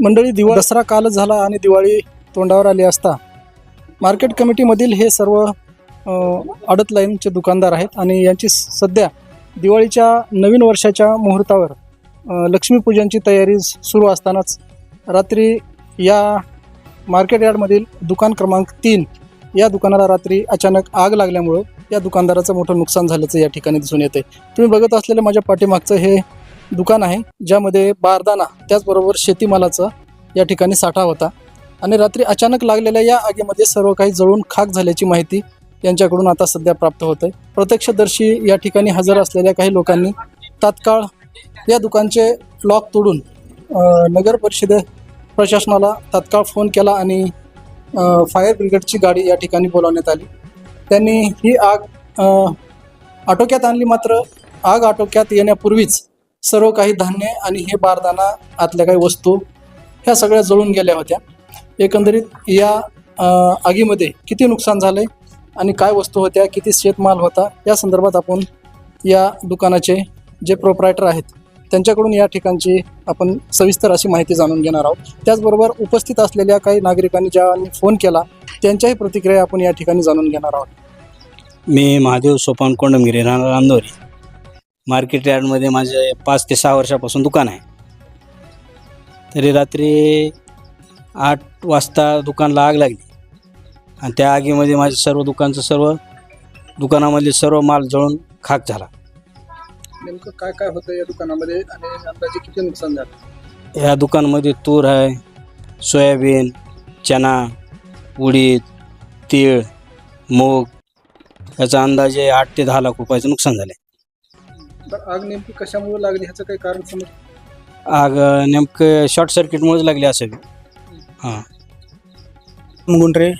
मंडळी दिवाळी दसरा कालच झाला आणि दिवाळी तोंडावर आली असता. मार्केट कमिटीमधील हे सर्व अडत लाईनचे दुकानदार आहेत आणि यांची सध्या दिवाळीच्या नवीन वर्षाच्या मुहूर्तावर लक्ष्मीपूजनची तयारी सुरू असतानाच रात्री या मार्केट यार्डमधील दुकान क्रमांक तीन या दुकानाला रात्री अचानक आग लागल्यामुळं या दुकानदाराचं मोठं नुकसान झाल्याचं या ठिकाणी दिसून येते तुम्ही बघत असलेलं माझ्या पाठीमागचं हे दुकान आहे ज्यामध्ये बारदाना त्याचबरोबर शेतीमालाचा या ठिकाणी साठा होता. आणि रात्री अचानक लागलेल्या या आगीमध्ये सर्व काही जळून खाक झाल्याची माहिती यांच्याकडून आता सध्या प्राप्त होत आहे प्रत्यक्षदर्शी या ठिकाणी हजर असलेल्या काही लोकांनी तात्काळ या दुकानचे लॉक तोडून नगर परिषदे प्रशासनाला तात्काळ फोन केला आणि फायर ब्रिगेडची गाडी या ठिकाणी बोलावण्यात आली. त्यांनी ही आग आटोक्यात आणली मात्र आग आटोक्यात येण्यापूर्वीच सर्व काही धान्य आणि हे बारदाना आतल्या काही वस्तू ह्या सगळ्या जळून गेल्या होत्या. एकंदरीत या आगीमध्ये किती नुकसान झालंय आणि काय वस्तू होत्या किती शेतमाल होता या संदर्भात आपण या दुकानाचे जे प्रोप्रायटर आहेत त्यांच्याकडून या ठिकाणची आपण सविस्तर अशी माहिती जाणून घेणार आहोत. त्याचबरोबर उपस्थित असलेल्या काही नागरिकांनी ज्यांनी फोन केला त्यांच्याही प्रतिक्रिया आपण या ठिकाणी जाणून घेणार आहोत. मी महादेव सोपान कोंडमगिरी राहणार अंदोरी मार्केट यार्डमध्ये माझे पाच ते सहा वर्षापासून दुकान आहे. तरी रात्री आठ वाजता दुकानला आग लागली. आणि त्या आगीमध्ये माझे सर्व दुकानचं सर्व दुकानामधले सर्व माल जळून खाक झाला. नेमकं काय काय होतं या दुकानामध्ये आणि अंदाजे किती नुकसान झालं? या दुकानमध्ये तूर आहे सोयाबीन चना उडीद तीळ मूग याचा अंदाजे आठ ते दहा लाख रुपयाचं नुकसान झालं तर आग नेमकी कशामुळे लागली ह्याचं काही कारण समज? आग नेमकं शॉर्ट सर्किटमुळेच लागली असावी हां. मुंडरे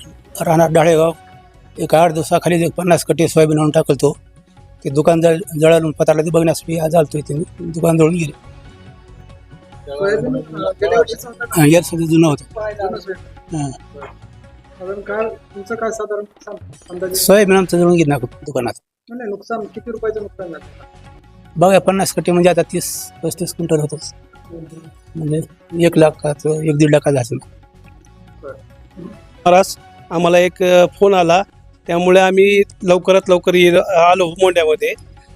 राहणार डाळेगाव. एक आठ दिवसाखाली एक पन्नास कट्टे सोयाबीन आणून टाकलतो. ते दुकान जळ जळालून पताला ते बघण्यासाठी आज आलतो इथे. मी. दुकान जळून गेले. सोयाबीन अं, गेल्या वर्षीचं होतं का? हा, याच सगळं जुनं होतं. हा. साधारण काय तुमचं काय साधारण नुकसान? अंदाजे? सोयाबीन आमचं जळून गेलं ना दुकानात. नाही नुकसान. किती रुपयाचं नुकसान झालं? बघा पन्नास कट्टे म्हणजे आता तीस पस्तीस क्विंटल होतच म्हणजे एक लाखाचं एक दीड लाखाचं असेल. महाराज आम्हाला एक फोन आला. त्यामुळे आम्ही लवकरात लवकर ये आलो मोंड्यामध्ये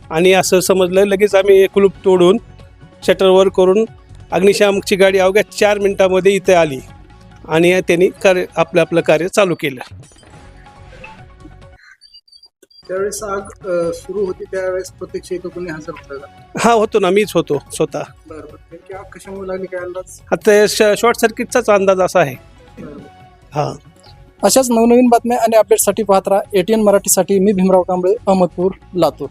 आणि असं समजलं लगेच आम्ही कुलूप तोडून शटरवर करून अग्निशामकची गाडी अवघ्या चार मिनिटामध्ये इथे आली. आणि त्यांनी कार्य आपलं आपलं कार्य चालू केलं. त्यावेळेस आग अं, सुरू होती त्यावेळेस प्रत्यक्ष इथं कोणी हजर होतं का? हा होतो ना मीच होतो स्वतः. बरं बरं. नेमकी आग कशामुळे लागली? काय अंदाज? आता शॉर्ट सर्किटचाच अंदाज असा आहे. हां. अशाच नवनवीन बातम्या आणि अपडेटसाठी पाहत राहा. एटीएन मराठीसाठी मी भीमराव कांबळे अहमदपूर लातूर.